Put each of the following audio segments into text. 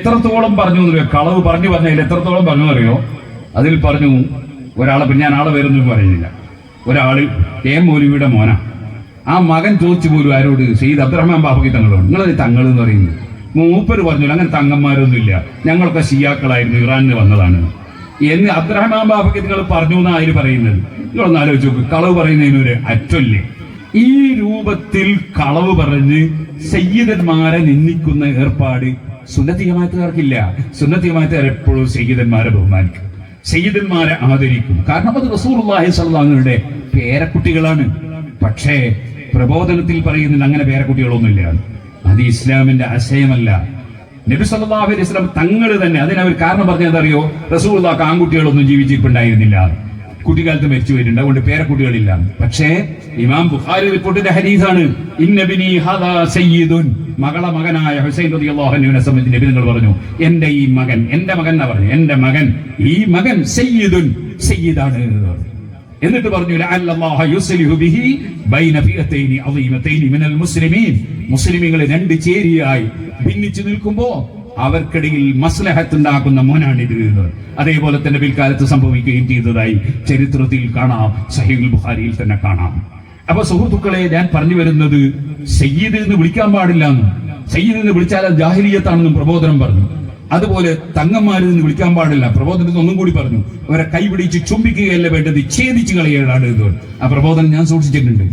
എത്രത്തോളം പറഞ്ഞു എന്നറിയോ കളവ് പറഞ്ഞു പറഞ്ഞതിൽ എത്രത്തോളം പറഞ്ഞു അറിയോ? അതിൽ പറഞ്ഞു ഒരാളെ പിന്നെ ഞാൻ ആളെ പേരൊന്നും പറയുന്നില്ല. ഒരാൾ കെ മൗലവിയുടെ മോന. ആ മകൻ ചോദിച്ചു പോലും ആരോട് സെയ്ദ് അബ്ദുറഹ്മാൻ ബാബുക്ക് തങ്ങളോട് നിങ്ങൾ തങ്ങൾ എന്ന് പറയുന്നത് മൂപ്പര് പറഞ്ഞു അങ്ങനെ തങ്ങന്മാരൊന്നും ഇല്ല ഞങ്ങളൊക്കെ ഷിയാക്കളായിരുന്നു ഇറാനിൽ വന്നതാണ്. എന്ന് അബ്ദുറഹ്മാൻ ബാബുക്ക് നിങ്ങൾ പറഞ്ഞു എന്നാണ് അതിൽ പറയുന്നത്? നിങ്ങളൊന്ന് ആലോചിച്ച് നോക്ക് കളവ് പറയുന്നതിന് ഒരു അറ്റമില്ലേ? ഈ രൂപത്തിൽ കളവ് പറഞ്ഞ് സയ്യിദന്മാരെ നിന്ദിക്കുന്ന ഏർപ്പാട് സുന്നത്തി ജമാത്തുകാർക്കില്ല സുന്നത്തി ജമാത്തുകാർ എപ്പോഴും സയ്യിദന്മാരെ ബഹുമാനിക്കും. സയ്യിദന്മാരെ ആദരിക്കും. കാരണം അത് റസൂർഹി സല്ലാങ്ങളുടെ പേരക്കുട്ടികളാണ്. പക്ഷേ പ്രബോധനത്തിൽ പറയുന്നത് അങ്ങനെ പേരക്കുട്ടികളൊന്നുമില്ല. അത് ഇസ്ലാമിന്റെ ആശയമല്ല. നബി സല്ലാഹു അലൈഹി വസല്ലം തങ്ങൾ തന്നെ അതിനവർ കാരണം പറഞ്ഞതറിയോ റസൂലുള്ളാഹ് ആൺകുട്ടികളൊന്നും ജീവിച്ചിട്ടുണ്ടായിരുന്നില്ല. കുട്ടിക്കാലത്ത് മരിച്ചു പോയിട്ടുണ്ട്. അതുകൊണ്ട് പേരക്കുട്ടികളില്ല. പക്ഷേ ഇമാം ബുഖാരി റിപ്പോർട്ടിന്റെ ഹരീസാണ് ഇന്നബിനി സയ്യിദുൻ. മകളെ മകനായ ഹുസൈൻ അൻഹുവിനെ സംബന്ധിച്ച് നബി നിങ്ങൾ പറഞ്ഞു എന്റെ ഈ മകൻ എന്റെ മകൻ എന്നാ പറഞ്ഞു? എന്റെ മകൻ ഈ മകൻ സയ്യിദുൻ സയ്യിദാണ്. എന്നിട്ട് പറഞ്ഞു മിനൽ മുസ്ലിമീൻ. മുസ്ലിമീങ്ങൾ രണ്ട് ചേരിയായി ഭിന്നിച്ചു നിൽക്കുമ്പോ അവർക്കിടയിൽ മസ്ലഹത്തുണ്ടാക്കുന്ന മോനാണ് ഇത് അതേപോലെ തന്നെ പിൽക്കാലത്ത് സംഭവിക്കുകയും ചെയ്തതായി ചരിത്രത്തിൽ കാണാം. സഹീൽ ബുഹാരിയിൽ തന്നെ കാണാം. അപ്പൊ സുഹൃത്തുക്കളെ ഞാൻ പറഞ്ഞു വരുന്നത് സയ്യിദ് എന്ന് വിളിക്കാൻ പാടില്ല എന്നും സയ്യിദ് എന്ന് വിളിച്ചാൽ അത് ജാഹിലിയത്താണെന്നും പ്രബോധനം പറഞ്ഞു. അതുപോലെ തങ്ങന്മാരിൽ നിന്ന് വിളിക്കാൻ പാടില്ല. പ്രബോധനത്തിൽ ഒന്നും കൂടി പറഞ്ഞു. അവരെ കൈപിടിച്ച് ചുംബിക്കുകയല്ല വേണ്ടത് ഛേദിച്ച് പറഞ്ഞു. ആ പ്രബോധനം ഞാൻ സൂക്ഷിച്ചിട്ടുണ്ട്.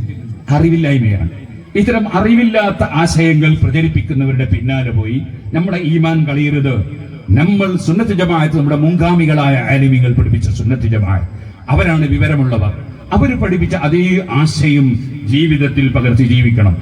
അറിവില്ലായ്മയാണ്. ഇത്തരം അറിവില്ലാത്ത ആശയങ്ങൾ പ്രചരിപ്പിക്കുന്നവരുടെ പിന്നാലെ പോയി നമ്മുടെ ഈമാൻ കളയരുത്. നമ്മൾ സുന്നത്ത് ജമാഅത്ത് നമ്മുടെ മുൻഗാമികളായ ആലിമികൾ പഠിപ്പിച്ച സുന്നത്ത് ജമാഅത്ത്. അവരാണ് വിവരമുള്ളവർ. അവർ പഠിപ്പിച്ച അതേ ആശയം ജീവിതത്തിൽ പകർത്തി ജീവിക്കണം.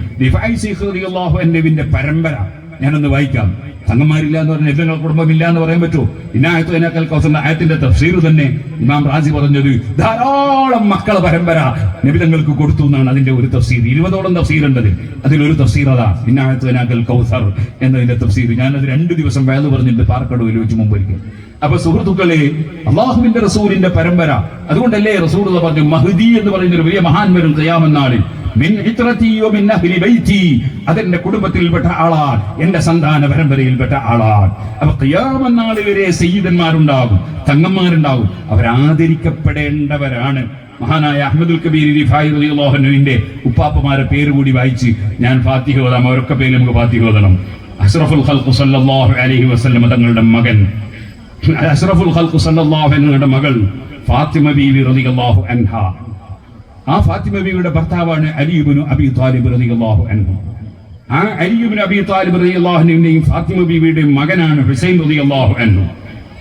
പരമ്പര ഞാനൊന്ന് വായിക്കാം. തങ്ങന്മാരില്ല എന്ന് പറഞ്ഞാൽ എല്ലാ കുടുംബമില്ല എന്ന് പറയാൻ പറ്റുമോ? ഇന്നായത്തു അതിനേക്കാൾ കൗസന്റെ ആയത്തിന്റെ തഫ്സീർ തന്നെ ഇമാം റാസി പറഞ്ഞത് ധാരാളം മക്കളെ പരമ്പര നിബിതങ്ങൾക്ക് കൊടുത്തു എന്നാണ് അതിന്റെ ഒരു തഫ്സീർ. ഇരുപതോളം തഫ്സീർ ഉണ്ടത് അതിലൊരു തഫ്സീർ അതാ ഇന്നായത്തു അതിനേക്കാൾ കൗസർ എന്നതിന്റെ തഫ്സീർ. ഞാനത് രണ്ട് ദിവസം വേദന പറഞ്ഞിട്ട് പാർക്കടവിൽ വെച്ച് മുമ്പൊരിക്കും. അപ്പൊ സുഹൃത്തുക്കളെ അള്ളാഹുവിന്റെ റസൂലിന്റെ പരമ്പര. അതുകൊണ്ടല്ലേ റസൂൽ പറഞ്ഞു മഹദി എന്ന് പറയുന്ന ഒരു വലിയ മഹാൻ വരും തയ്യാമെന്നാളിൽ അതെന്റെ കുടുംബത്തിൽപ്പെട്ട ആളാണ്. എന്റെ സന്താന പരമ്പരയിൽപ്പെട്ട ആളാണ്. അപ്പൊ ഖിയാമനാൾ വരെ സയ്യിദന്മാരുണ്ടാകും തങ്ങന്മാരുണ്ടാകും. അവരാദരിക്കപ്പെടേണ്ടവരാണ്. മഹാനായ അഹമ്മദുൽ കബീർ ഉപ്പാപ്പമാരെ പേര് കൂടി വായിച്ച് ഞാൻ ഫാത്തിഹ ഓതാം. അവരൊക്കെ പേര് നമുക്ക് ഫാത്തിഹ ഓതണം. അഷ്റഫുൽ ഖൽഖു സല്ലല്ലാഹു അലൈഹി വസല്ലം തങ്ങളുടെ മകൻ. അഷ്റഫുൽ ഖൽഖു സല്ലല്ലാഹു അലൈഹി മകൾ ഫാത്തിമ ബീവി റളിയല്ലാഹു അൻഹ. ആ ഫാത്തിമ ബീവിയുടെ ഭർത്താവാണ് അലിയുബിനു അബി താലിബ് റതി അള്ളാഹു അൻഹു. ആ അലിയുബിൻ അബി താലിബ് റതി അൻഹുവിന്റെയും ഫാത്തിമ ബിയുടെയും മകനാണ് ഹുസൈൻ റതി അള്ളാഹു അൻഹു.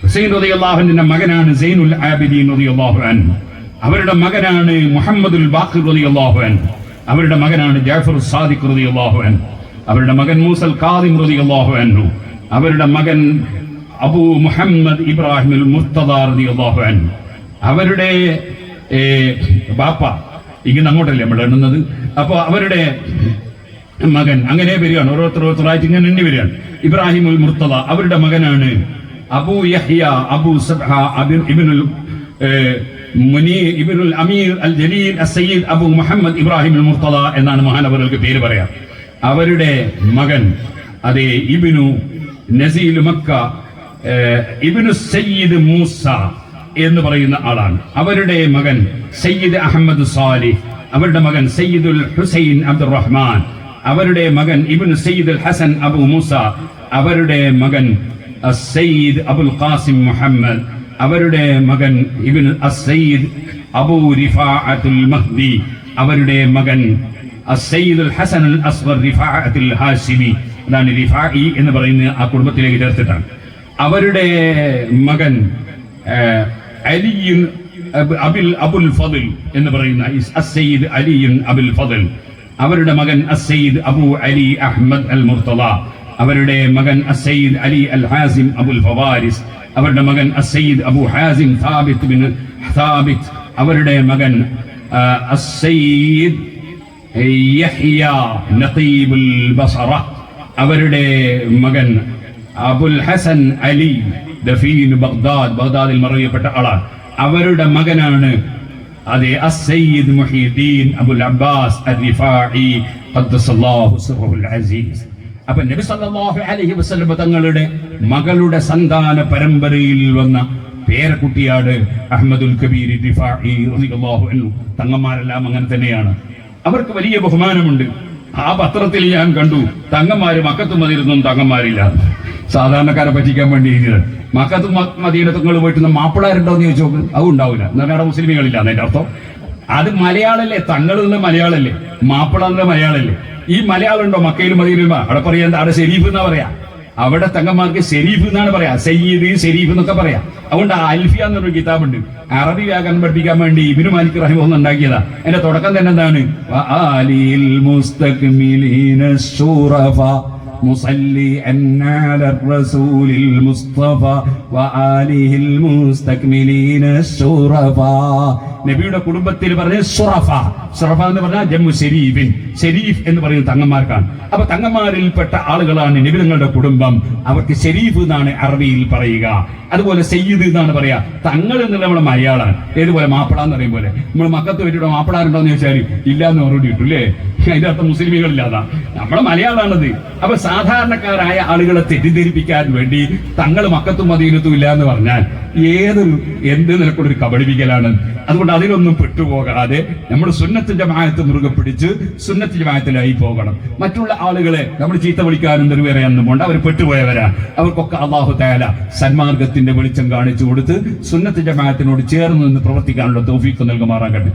ഹുസൈൻ റതി റളിയല്ലാഹുവിന്റെ മകനാണ് സൈനുൽ ആബിദീൻ അള്ളാഹു അൻഹു. അവരുടെ മകനാണ് മുഹമ്മദുൽ ബാഖിർ അള്ളാഹു അൻഹു. അവരുടെ മകനാണ് ജാഫർ സാദിഖ് റതി അള്ളാഹു അൻഹു. അവരുടെ മകൻ മൂസൽ കാദിം അള്ളാഹു അൻഹു. അവരുടെ മകൻ അബു മുഹമ്മദ് ഇബ്രാഹിം റതി അള്ളാഹു അൻഹു. അവരുടെ ബാപ്പ ഇങ്ങനെ അങ്ങോട്ടല്ലേ നമ്മൾ എണ്ണുന്നത്? അപ്പൊ അവരുടെ മകൻ അങ്ങനെ വരികയാണ്. ഓരോരുത്തർ ഓരോരുത്തരായിട്ട് ഇങ്ങനെ എണ്ണി വരികയാണ്. ഇബ്രാഹിം ഉൽ മുർത്തല അവരുടെ മകനാണ് അബു യഹ്യ അബു സബ്ഹ ഇബ്നുൽ ഇബിനുൽ അമീർ അൽ ജലീൽ അസയ്യിദ് അബൂ മുഹമ്മദ് ഇബ്രാഹിം ഉൽ മുർത്തദ എന്നാണ് മഹാനവറുകൾക്ക് പേര് പറയാം. അവരുടെ മകൻ അതെ Ibnu Naseel Makka Ibnu Sayyid Musa. എന്ന് പറയുന്ന ആളാണ്. അവരുടെ മകൻ സയ്യിദ് അഹമ്മദ് സാലിഹ് അവരുടെ മകൻ സയ്യിദുൽ ഹുസൈൻ അബ്ദുറഹ്മാൻ അവരുടെ മകൻ ഇബ്നു സയ്യിദ് ഹസൻ അബു മൂസ അവരുടെ മകൻ സയ്യിദ് അബുൽ ഖാസിം മുഹമ്മദ് അവരുടെ മകൻ ഇബിൻ അസ്സയ്യിദ് അബു റിഫാഅത്തുൽ മഹ്ദി അവരുടെ മകൻ അസ്സയ്യിദുൽ ഹസൻ അൽ അസ്വർ റിഫാഅത്തുൽ ഹാസിമി അതാണ് റിഫാഇ എന്ന് പറയുന്ന ആ കുടുംബത്തിലേക്ക് ചേർത്തിട്ടാണ്. അവരുടെ മകൻ അലിയും അബിൽ അബുൽ ഫദിൽ എന്ന് പറയുന്ന അസയ്യിദ് അലിയും അബുൽ ഫദിൽ. അവരുടെ മകൻ അസയ്യിദ് അബു അലി അഹമ്മദ് അൽ മുർത്തല അവരുടെ മകൻ അസയ്യിദ് അലി അൽ ഹാസിം അബുൽ ഫവാരിസ്. അവരുടെ മകൻ Assayyid Abu Hazim Thabit bin Thabit. അവരുടെ മകൻ അസയ്യിദ് യഹ്യ നഖീബുൽ ബസറ. അവരുടെ മകൻ അബുൽ ഹസൻ അലി ദഫീൻ ബഗ്ദാദ് ബഗ്ദാദിൽ മറിയപ്പെട്ട ആളാണ്. അവരുടെ മകനാണ് അതെ Assayyid Muhiyuddin Abul Abbas Sirrul Aziz. അപ്പൊ നബി സല്ലല്ലാഹു അലൈഹി വസല്ലം തങ്ങളുടെ മകളുടെ സന്താന പരമ്പരയിൽ വന്ന പേരക്കുട്ടിയാണ് അഹമ്മദുൽ കബീർ റിഫാഇ റളിയല്ലാഹു അൻഹു. തങ്ങന്മാരെല്ലാം അങ്ങനെ തന്നെയാണ്. അവർക്ക് വലിയ ബഹുമാനമുണ്ട്. ആ പത്രത്തിൽ ഞാൻ കണ്ടു തങ്ങന്മാര് മക്കത്തും മതിരുന്നും തങ്ങന്മാരില്ല സാധാരണക്കാരെ പറ്റിക്കാൻ വേണ്ടി എഴുതിയത്. മക്കത്തും മദീനത്തുങ്ങൾ പോയിട്ട് മാപ്പിളാരുണ്ടോ എന്ന് ചോദിച്ചു നോക്ക്. അതും ഉണ്ടാവില്ല എന്നാൽ അവിടെ മുസ്ലിമികളില്ല അതിന്റെ അർത്ഥം. അത് മലയാളല്ലേ? തങ്ങളുള്ള മലയാളല്ലേ? മാപ്പിള എന്ന മലയാളല്ലേ? ഈ മലയാളം ഉണ്ടോ? മക്കയിലും മദീനും അവിടെ പറയാ അവിടെ ഷെരീഫ് എന്നാ പറയാ? അവിടെ തങ്ങന്മാർക്ക് ഷെരീഫ് എന്നാണ് പറയാ. സയ്യിദ് ഷെരീഫ് എന്നൊക്കെ പറയാ. അതുകൊണ്ട് അൽഫിയ എന്നൊരു കിതാബുണ്ട്. അറബി വ്യാകരണം പഠിപ്പിക്കാൻ വേണ്ടി ഇബിനു മാലിക് റഹിമ ഒന്ന് ഉണ്ടാക്കിയതാ. എന്റെ തുടക്കം തന്നെ എന്താണ്? വആലിൽ മുസ്തക്മിലീന ശൂറഫ مصليا على الرسول المصطفى وآله المستكملين الشرفاء നബിയുടെ കുടുംബത്തിൽ പറഞ്ഞ സുറഫ സുറഫ എന്ന് പറഞ്ഞാൽ ജമ്മു ഷെരീഫിൻ ഷെരീഫ് എന്ന് പറയുന്ന തങ്ങന്മാർക്കാണ് അപ്പൊ തങ്ങന്മാരിൽപ്പെട്ട ആളുകളാണ് നിബിതങ്ങളുടെ കുടുംബം അവർക്ക് ഷെരീഫ് എന്നാണ് അറബിയിൽ പറയുക അതുപോലെ സയ്യിദ് എന്നാണ് പറയാ തങ്ങൾ എന്നുള്ള നമ്മുടെ മലയാളമാണ് ഏതുപോലെ മാപ്പിള എന്ന് പറയും പോലെ നമ്മൾ മക്കത്ത് പറ്റിയിട്ട് മാപ്പിളാരുണ്ടോ എന്ന് ചോദിച്ചാൽ ഇല്ല എന്ന് മറുപടി കിട്ടും അല്ലേ അതിന്റെ അർത്ഥം മുസ്ലിമികളില്ലാതാ നമ്മുടെ മലയാളമാണത് അപ്പൊ സാധാരണക്കാരായ ആളുകളെ തെറ്റിദ്ധരിപ്പിക്കാൻ വേണ്ടി തങ്ങൾ മക്കത്തും മദീനത്തും ഇല്ല എന്ന് പറഞ്ഞാൽ ഏതൊരു എന്ത് നിലക്കുള്ളൊരു കബളിപ്പിക്കലാണ്? അതുകൊണ്ട് അതിലൊന്നും പെട്ടുപോകാതെ നമ്മൾ സുന്നത്തിന്റെ മായത്ത് മുറുകെ പിടിച്ച് സുന്നത്തിന്റെ മായത്തിലായി പോകണം. മറ്റുള്ള ആളുകളെ നമ്മൾ ചീത്ത വിളിക്കാനും തെരുവേറെയൊന്നും കൊണ്ട് അവർ പെട്ടുപോയവരാ. അവർക്കൊക്കെ അള്ളാഹു തയാല സന്മാർഗത്തിന്റെ വെളിച്ചം കാണിച്ചു കൊടുത്ത് സുന്നത്തിന്റെ മായത്തിനോട് ചേർന്ന് നിന്ന് പ്രവർത്തിക്കാനുള്ള തോഫീക്ക് നൽകുമാറാകട്ടെ.